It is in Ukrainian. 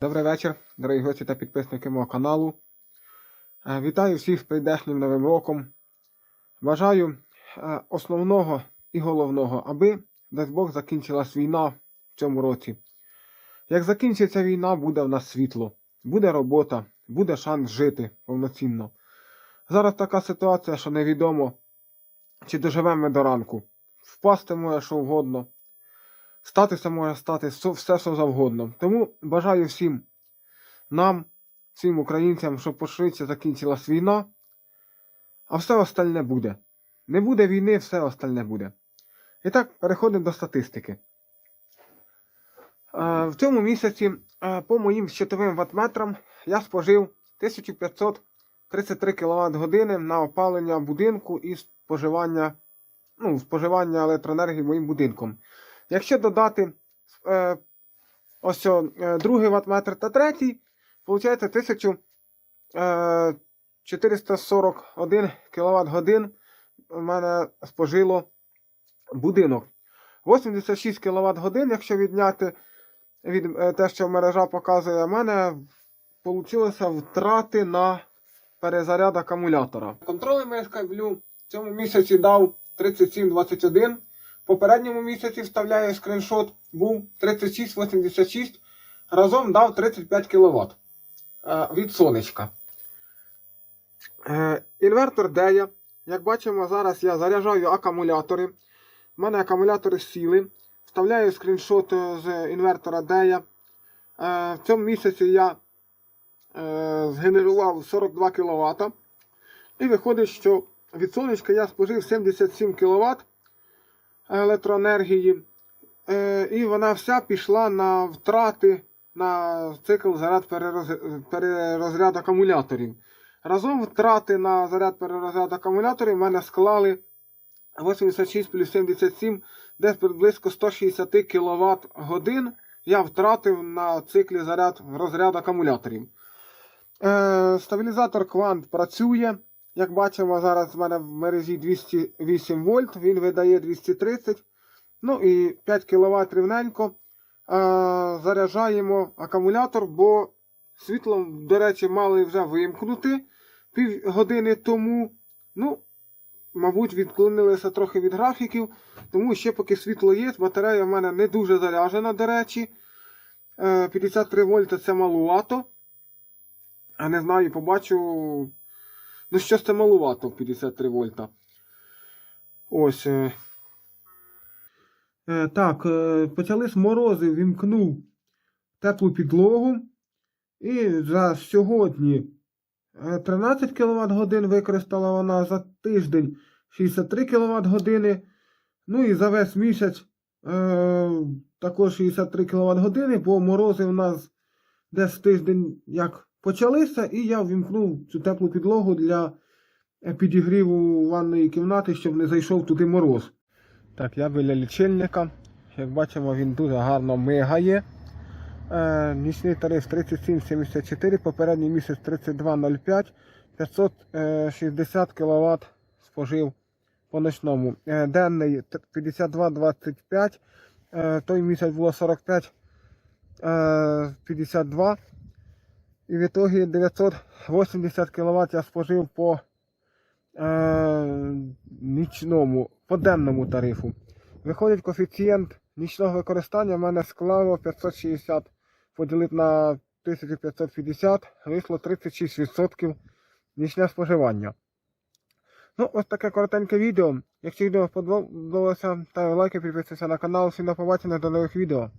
Добрий вечір, дорогі гості та підписники мого каналу. Е, Вітаю всіх з прийдешнім новим роком. Бажаю е, основного і головного, аби, дасть Бог, закінчилась війна в цьому році. Як закінчиться війна, буде в нас світло, буде робота, буде шанс жити повноцінно. Зараз така ситуація, що невідомо, чи доживемо ми до ранку. Впасти може що вгодно. Статися може стати все, що завгодно. Тому бажаю всім нам, всім українцям, щоб пошвидше закінчилась війна, а все остальне буде. Не буде війни, все остальне буде. І так, переходимо до статистики. Е, В цьому місяці е, по моїм щитовим ватметрам я спожив 1533 кВт години на опалення будинку і споживання, ну, споживання електроенергії моїм будинком. Якщо додати е, ось о, е, другий ватметр та третій, виходить 1441 кВт годин у мене спожило будинок. 86 кВт годин, якщо відняти від е, те, що мережа показує, у мене вийшло втрати на перезаряд акумулятора. Контролер Skyblu в цьому місяці дав 3721. В попередньому місяці вставляю скріншот, був 3686. Разом дав 35 кВт е, від сонечка. Е, інвертор Дея. Як бачимо, зараз я заряджаю акумулятори. У мене акумулятори сіли. Вставляю скріншот е, з інвертора Дея. В цьому місяці я згенерував 42 кВт. І виходить, що від сонечка я спожив 77 кВт електроенергії. Е, і вона вся пішла на втрати на цикл заряд перероз... перерозряд акумуляторів. Разом втрати на заряд перерозряд акумуляторів в мене склали 86 плюс 77, десь близько 160 кВт годин я втратив на циклі заряд розряд акумуляторів. Е, стабілізатор квант працює. Як бачимо, зараз в мене в мережі 208 вольт, він видає 230. Ну і 5 кВт рівненько. Е, заряджаємо акумулятор, бо світло, до речі, мали вже вимкнути пів години тому. Ну, мабуть, відклонилися трохи від графіків, тому ще поки світло є, батарея в мене не дуже заряджена, до речі. Е, 53 вольта це малувато. А не знаю, побачу. Ну, щось це малувато 53 вольта. Ось. Е. Е, так, е, почались морози, вімкнув теплу підлогу. І за сьогодні е, 13 кВт годин використала вона за тиждень 63 кВт години. Ну і за весь місяць е, також 63 кВт години, бо морози в нас десь тиждень як почалися, і я ввімкнув цю теплу підлогу для е, підігріву ванної кімнати, щоб не зайшов туди мороз. Так, я біля лічильника. Як бачимо, він дуже гарно мигає. Е, нічний тариф 37,74, попередній місяць 32,05, 560 кВт спожив по ночному. Е, денний 52,25, е, той місяць було 45, е, 52. І в ітогі 980 кВт я спожив по е, нічному, по денному тарифу. Виходить коефіцієнт нічного використання в мене склало 560 поділити на 1550, вийшло 36% нічне споживання. Ну, ось таке коротеньке відео. Якщо відео сподобалося, ставте лайки, підписуйтесь на канал. Всім до побачення до нових відео.